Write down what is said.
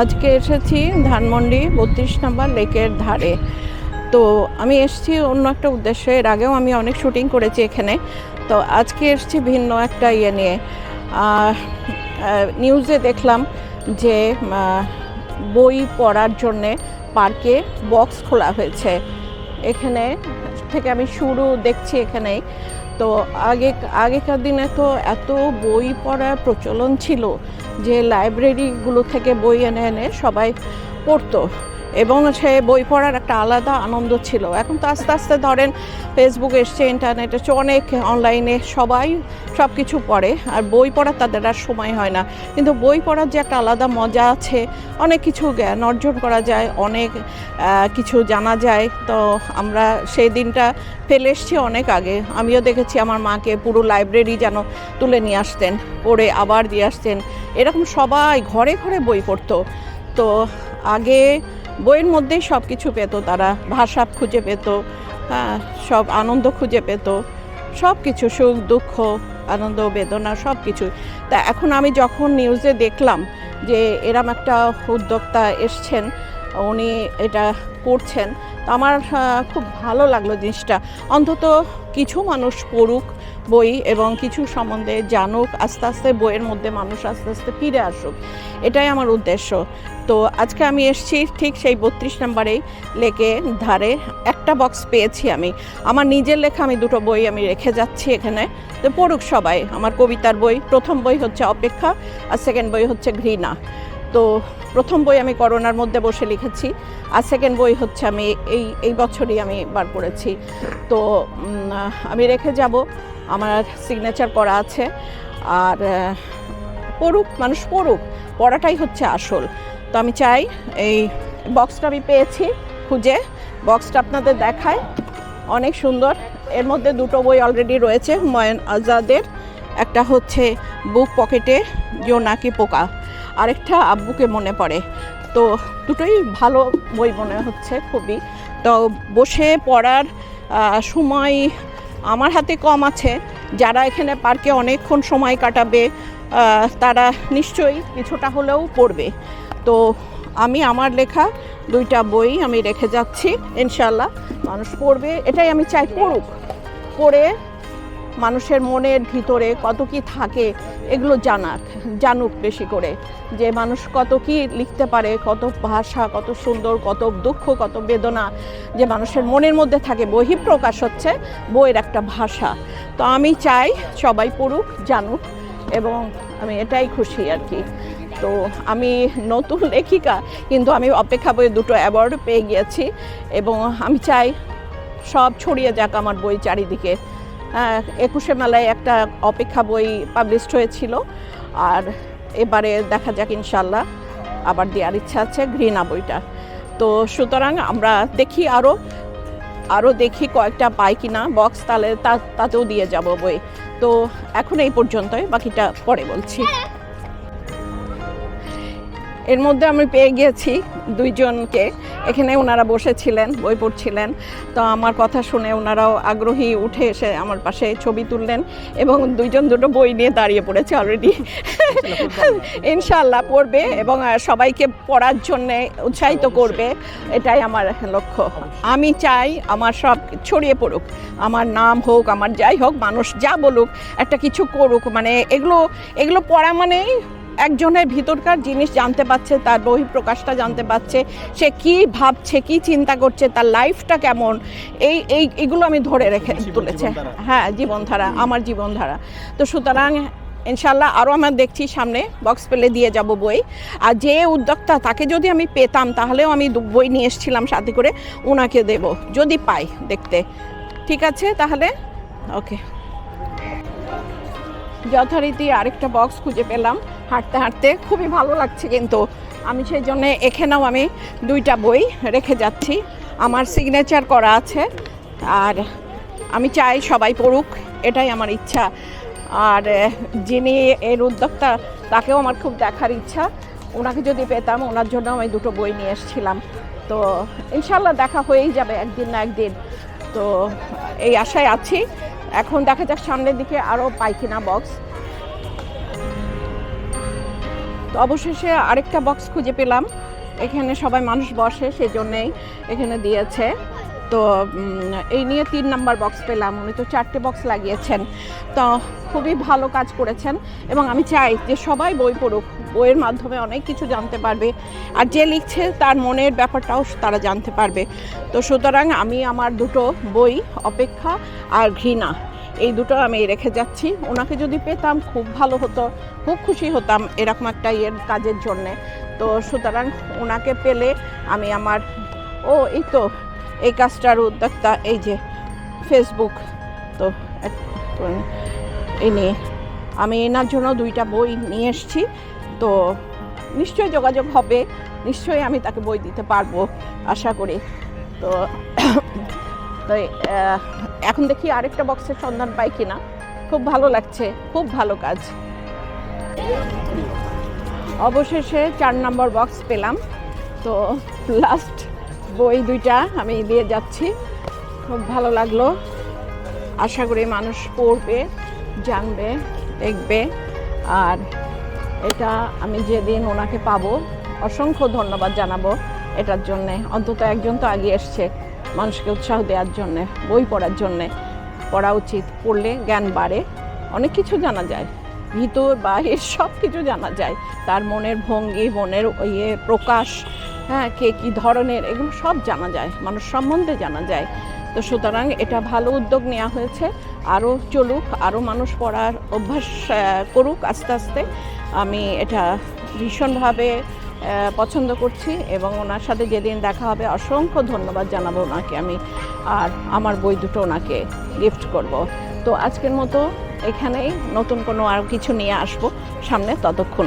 আজকে এসেছি ধানমন্ডি বত্রিশ নম্বর লেকের ধারে। তো আমি এসেছি অন্য একটা উদ্দেশ্যে। এর আগেও আমি অনেক শুটিং করেছি এখানে। তো আজকে এসেছি ভিন্ন একটা ইয়ে নিয়ে। নিউজে দেখলাম যে বই পড়ার জন্যে পার্কে বক্স খোলা হয়েছে। এখানে থেকে আমি শুরু দেখছি এখানেই। তো আগে, আগেকার দিনে তো এত বই পড়ার প্রচলন ছিল যে লাইব্রেরিগুলো থেকে বই এনে এনে সবাই পড়তো। এবং সে বই পড়ার একটা আলাদা আনন্দ ছিল। এখন তো আস্তে আস্তে ধরেন ফেসবুক এসছে ইন্টারনেট এসছে, অনেক অনলাইনে সবাই সব কিছু পড়ে। আর বই পড়ার তাদের আর সময় হয় না। কিন্তু বই পড়ার যে একটা আলাদা মজা আছে, অনেক কিছু জ্ঞান অর্জন করা যায়, অনেক কিছু জানা যায়। তো আমরা সেই দিনটা ফেলে এসছি অনেক আগে। আমিও দেখেছি আমার মাকে পুরো লাইব্রেরি যেন তুলে নিয়ে আসতেন, পড়ে আবার দিয়ে আসতেন। এরকম সবাই ঘরে ঘরে বই পড়তো। তো আগে বইয়ের মধ্যেই সব কিছু পেত, তারা ভাষা খুঁজে পেত হ্যাঁ সব আনন্দ খুঁজে পেত সব কিছু সুখ, দুঃখ, আনন্দ, বেদনা সব কিছু তা এখন আমি যখন নিউজে দেখলাম যে এরম একটা উদ্যোক্তা এসছেন, উনি এটা করছেন, তো আমার খুব ভালো লাগল জিনিসটা। অন্তত কিছু মানুষ পড়ুক বই এবং কিছু সম্বন্ধে জানুক, আস্তে আস্তে বইয়ের মধ্যে মানুষ আস্তে আস্তে ফিরে আসুক। এটাই আমার উদ্দেশ্য। তো আজকে আমি এসেছি ঠিক সেই বত্রিশ নম্বরেই লেকে ধারে একটা বক্স পেয়েছি আমি। আমার নিজের লেখা আমি দুটো বই আমি রেখে যাচ্ছি এখানে। তো পড়ুক সবাই। আমার কবিতার বই, প্রথম বই হচ্ছে অপেক্ষা, আর সেকেন্ড বই হচ্ছে ঘৃণা। তো প্রথম বই আমি করোনার মধ্যে বসে লিখেছি, আর সেকেন্ড বই হচ্ছে আমি এই এই বছরই আমি বার করেছি। তো আমি রেখে যাব। আমার সিগনেচার করা আছে। আর পড়ুক, মানুষ পড়ুক, পড়াটাই হচ্ছে আসল। তো আমি চাই এই বক্সটা আমি পেয়েছি খুঁজে। বক্সটা আপনাদের দেখায়। অনেক সুন্দর। এর মধ্যে দুটো বই অলরেডি রয়েছে, হুমায়ুন আজাদের। একটা হচ্ছে বুক পকেটে জোনাকি পোকা আরেকটা আব্বুকে মনে পড়ে। তো দুটোই ভালো বই মনে হচ্ছে খুবই। তো বসে পড়ার সময় আমার হাতে কম আছে। যারা এখানে পার্কে অনেকক্ষণ সময় কাটাবে তারা নিশ্চয়ই কিছুটা হলেও পড়বে। তো আমি, আমার লেখা, দুইটা বই আমি রেখে যাচ্ছি ইনশাল্লাহ মানুষ পড়বে, এটাই আমি চাই পড়ুক। পড়ে মানুষের মনের ভিতরে কত কি থাকে, এগুলো জানাক, জানুক বেশি করে। যে মানুষ কত কি লিখতে পারে, কত ভাষা, কত সুন্দর, কত দুঃখ, কত বেদনা, যে মানুষের মনের মধ্যে থাকে, বহিঃপ্রকাশ হচ্ছে বইয়ের একটা ভাষা। তো আমি চাই সবাই পড়ুক, জানুক, এবং আমি এটাই খুশি আর কি। তো আমি নতুন লেখিকা, কিন্তু আমি অপেক্ষা বইয়ে দুটো অ্যাওয়ার্ড পেয়ে গিয়েছি, এবং আমি চাই সব ছড়িয়ে যাক আমার বই চারিদিকে। একুশে মেলায় একটা অপেক্ষা বই পাবলিশড হয়েছিল। আর এবারে দেখা যাক ইনশাল্লাহ আবার দেওয়ার ইচ্ছা আছে ঘৃণা বইটা। তো সুতরাং আমরা দেখি আরও আরও দেখি কয়েকটা পাই কিনা বক্স তাহলে তাতেও দিয়ে যাব বই। তো এখন এই পর্যন্তই, বাকিটা পরে বলছি। এর মধ্যে আমি পেয়ে গিয়েছি দুইজনকে। এখানে ওনারা বসেছিলেন, বই পড়ছিলেন। তো আমার কথা শুনে ওনারাও আগ্রহী উঠে এসে আমার পাশে ছবি তুললেন এবং দুইজন দুটো বই নিয়ে দাঁড়িয়ে পড়েছে অলরেডি ইনশাল্লাহ পড়বে এবং সবাইকে পড়ার জন্যে উৎসাহিত করবে। এটাই আমার লক্ষ্য। আমি চাই আমার সব ছড়িয়ে পড়ুক। আমার নাম হোক, আমার যাই হোক, মানুষ যা বলুক, একটা কিছু করুক। মানে এগুলো এগুলো পড়া মানেই একজনের ভিতরকার জিনিস জানতে পারছে তার বহিঃপ্রকাশটা জানতে পারছে সে কি ভাবছে কি চিন্তা করছে তার লাইফটা কেমন? এই এই এগুলো আমি ধরে রেখে তুলেছে। হ্যাঁ জীবনধারা আমার জীবনধারা। তো সুতরাং ইনশাল্লাহ আরও আমার দেখছি সামনে বক্স পেলে দিয়ে যাব বই। আর যে উদ্যোক্তা তাকে যদি আমি পেতাম তাহলেও আমি বই নিয়ে এসেছিলাম সাথে করে ওনাকে দেব যদি পাই দেখতে। ঠিক আছে তাহলে? ওকে যথারীতি আরেকটা বক্স খুঁজে পেলাম। হাঁটতে হাঁটতে খুবই ভালো লাগছে কিন্তু আমি সেই জন্য এখানেও আমি দুইটা বই রেখে যাচ্ছি। আমার সিগনেচার করা আছে আর আমি চাই সবাই পড়ুক, এটাই আমার ইচ্ছা। আর যিনি এর উদ্যোক্তা, তাকেও আমার খুব দেখার ইচ্ছা। ওনাকে যদি পেতাম, ওনার জন্য আমি দুটো বই নিয়ে এসেছিলাম। তো ইনশাল্লাহ দেখা হয়েই যাবে একদিন না একদিন। তো এই আশায় আছি। এখন দেখা যাক সামনের দিকে আরও পাই কিনা বক্স তো অবশেষে আরেকটা বক্স খুঁজে পেলাম। এখানে সবাই মানুষ বসে সেজন্যেই এখানে দিয়েছে। তো এই নিয়ে তিন নাম্বার বক্স পেলাম। উনি তো চারটে বক্স লাগিয়েছেন। তো খুবই ভালো কাজ করেছেন এবং আমি চাই যে সবাই বই পড়ুক। বইয়ের মাধ্যমে অনেক কিছু জানতে পারবে। আর যে লিখছে তার মনের ব্যাপারটাও তারা জানতে পারবে। তো সুতরাং আমি আমার দুটো বই, অপেক্ষা আর ঘৃণা এই দুটো আমি রেখে যাচ্ছি। ওনাকে যদি পেতাম, খুব ভালো হতো, খুব খুশি হতাম এরকম একটা ইয়ের কাজের জন্যে। তো সুতরাং ওনাকে পেলে আমি আমার, ও এই তো, এই কাজটার উদ্যোক্তা, এই যে ফেসবুক তো এই নিয়ে। আমি এনার জন্য দুইটা বই নিয়ে এসেছি, তো নিশ্চয়ই যোগাযোগ হবে, নিশ্চয়ই আমি তাকে বই দিতে পারব, আশা করি। তো তো এখন দেখি আরেকটা বক্সের সন্ধান পাই কিনা। খুব ভালো লাগছে, খুব ভালো কাজ। অবশেষে চার নম্বর বক্স পেলাম। তো লাস্ট বই দুইটা আমি দিয়ে যাচ্ছি। খুব ভালো লাগল। আশা করি মানুষ পড়বে, জানবে, দেখবে। আর এটা আমি যেদিন ওনাকে পাবো, অসংখ্য ধন্যবাদ জানাব। এটার জন্যে। অন্তত একজন তো আগে এসছে। মানুষকে উৎসাহ দেওয়ার জন্যে, বই পড়ার জন্যে পড়া উচিত। পড়লে জ্ঞান বাড়ে, অনেক কিছু জানা যায়। ভিতর, বাহির সব কিছু জানা যায়। তার মনের ভঙ্গি, মনের ইয়ে প্রকাশ হ্যাঁ কে কী ধরনের, এগুলো সব জানা যায়। মানুষ সম্বন্ধে জানা যায়। তো সুতরাং এটা ভালো উদ্যোগ নেওয়া হয়েছে। আরও চলুক আরও মানুষ পড়ার অভ্যাস করুক আস্তে আস্তে। আমি এটা ভীষণভাবে পছন্দ করছি এবং ওনার সাথে যেদিন দেখা হবে, অসংখ্য ধন্যবাদ জানাব ওনাকে আমি। আর আমার বই দুটো ওনাকে গিফট করব। তো আজকের মতো এখানেই। নতুন কোনো আর কিছু নিয়ে আসব সামনে ততক্ষণ।